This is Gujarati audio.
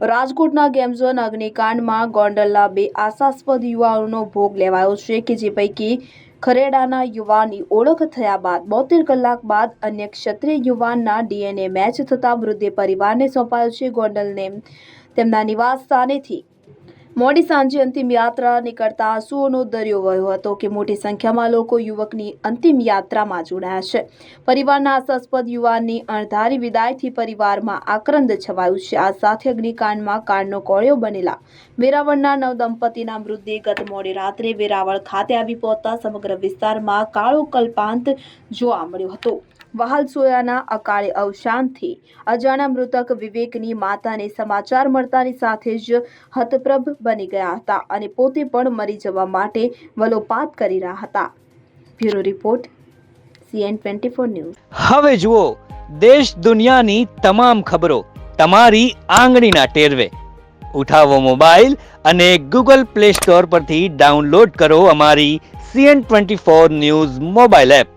રાજકોટના ગેમઝોન અગ્નિકાંડમાં ગોંડલના બે આશાસ્પદ યુવાઓનો ભોગ લેવાયો છે કે જે પૈકી ખરેડાના યુવાનની ઓળખ થયા બાદ, બોતેર કલાક બાદ અન્ય ક્ષત્રિય યુવાનના ડીએનએ મેચ થતાં મૃતદેહ પરિવારને સોંપાયો છે ગોંડલને. તેમના નિવાસ સ્થાનેથી મોડી સાંજે અંતિમ યાત્રા નીકળતા આંસુઓનો દરિયો વહ્યો હતો કે મોટી સંખ્યામાં લોકો યુવકની અંતિમ યાત્રામાં જોડાયા છે. પરિવારના આશાસ્પદ યુવાનની અણધારી વિદાયથી પરિવારમાં આક્રંદ છવાયું છે. આ સાથે અગ્નિકાંડમાં કાળનો કોળિયો બનેલા વેરાવળના નવ દંપતીના મૃતદેહ ગત મોડી રાત્રે વેરાવળ ખાતે આવી પહોંચતા સમગ્ર વિસ્તારમાં કાળો કલ્પાંત જોવા મળ્યો હતો. વહાલ સોયાના અકાળે અવસાનથી અજાણ્યા મૃતક વિવેકની માતાને સમાચાર મળતાની સાથે જ હતપ્રભ બની ગયા હતા અને પોતે પણ મરી જવા માટે વલોપાત કરી રહ્યા હતા. Bureau report CN twenty four news. હવે જુઓ, દેશ દુનિયાની તમામ ખબરો તમારી આંગળીના ટેરવે. ઉઠાવો મોબાઈલ અને ગૂગલ પ્લે સ્ટોર પરથી ડાઉનલોડ કરો અમારી CN twenty four news mobile app.